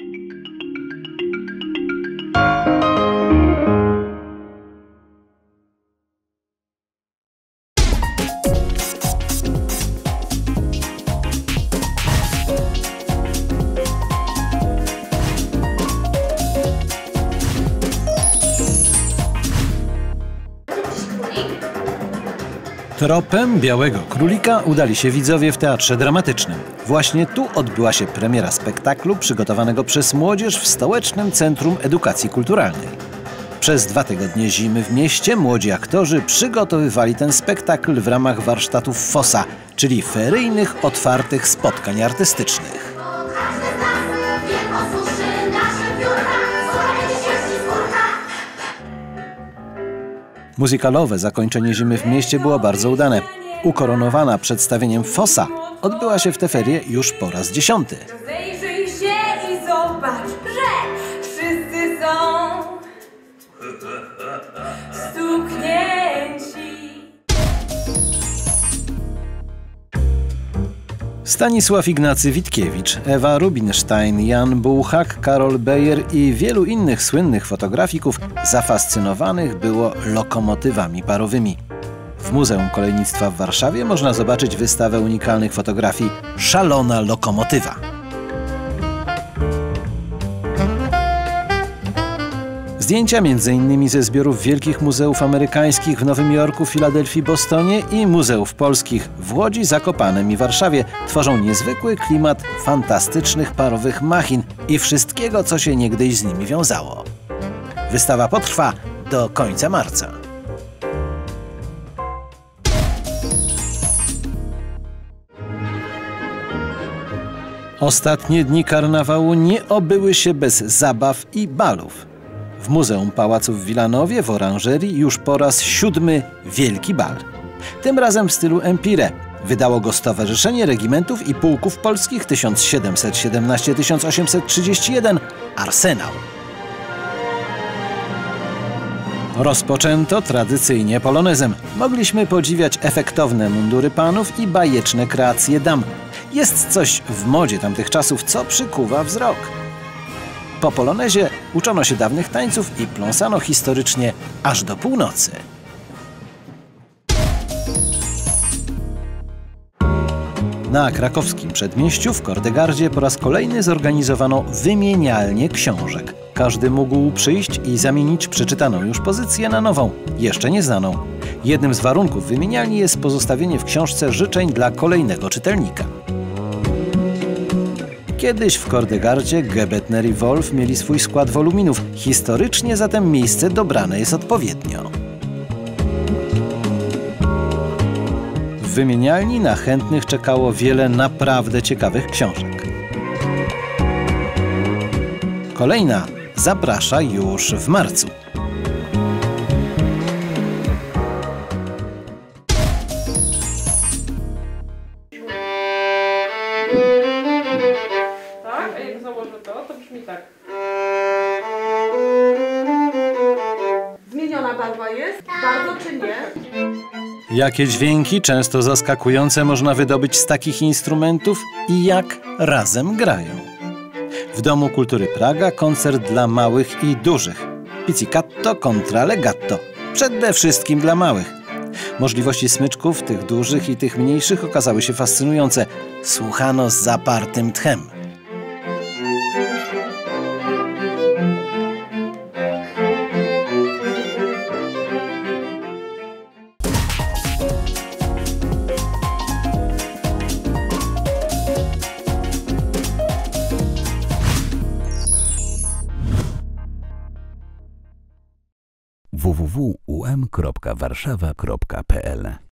thank you Tropem Białego Królika udali się widzowie w Teatrze Dramatycznym. Właśnie tu odbyła się premiera spektaklu przygotowanego przez młodzież w Stołecznym Centrum Edukacji Kulturalnej. Przez dwa tygodnie zimy w mieście młodzi aktorzy przygotowywali ten spektakl w ramach warsztatów FOSA, czyli feryjnych, otwartych spotkań artystycznych. Muzykalowe zakończenie zimy w mieście było bardzo udane. Ukoronowana przedstawieniem FOSA odbyła się w te ferie już po raz dziesiąty. Zajrzyj się i zobacz, że wszyscy są stuknięci. Stanisław Ignacy Witkiewicz, Ewa Rubinstein, Jan Bułhak, Karol Bejer i wielu innych słynnych fotografików zafascynowanych było lokomotywami parowymi. W Muzeum Kolejnictwa w Warszawie można zobaczyć wystawę unikalnych fotografii Szalona lokomotywa. Zdjęcia m.in. ze zbiorów wielkich muzeów amerykańskich w Nowym Jorku, Filadelfii, Bostonie i muzeów polskich w Łodzi, Zakopanem i Warszawie tworzą niezwykły klimat fantastycznych parowych machin i wszystkiego, co się niegdyś z nimi wiązało. Wystawa potrwa do końca marca. Ostatnie dni karnawału nie obyły się bez zabaw i balów. W Muzeum Pałacu w Wilanowie w Oranżerii już po raz siódmy Wielki Bal. Tym razem w stylu Empire. Wydało go Stowarzyszenie Regimentów i Pułków Polskich 1717-1831 Arsenał. Rozpoczęto tradycyjnie polonezem. Mogliśmy podziwiać efektowne mundury panów i bajeczne kreacje dam. Jest coś w modzie tamtych czasów, co przykuwa wzrok. Po polonezie uczono się dawnych tańców i pląsano historycznie aż do północy. Na krakowskim przedmieściu w Kordegardzie po raz kolejny zorganizowano wymienialnię książek. Każdy mógł przyjść i zamienić przeczytaną już pozycję na nową, jeszcze nieznaną. Jednym z warunków wymienialni jest pozostawienie w książce życzeń dla kolejnego czytelnika. Kiedyś w Kordegardzie Gebetner i Wolf mieli swój skład woluminów. Historycznie zatem miejsce dobrane jest odpowiednio. W wymienialni na chętnych czekało wiele naprawdę ciekawych książek. Kolejna zaprasza już w marcu. Brzmi tak. Zmieniona barwa jest? Bardzo czy nie? Jakie dźwięki, często zaskakujące, można wydobyć z takich instrumentów i jak razem grają? W Domu Kultury Praga koncert dla małych i dużych. Pizzicato contra legato. Przede wszystkim dla małych. Możliwości smyczków, tych dużych i tych mniejszych, okazały się fascynujące. Słuchano z zapartym tchem. www.um.warszawa.pl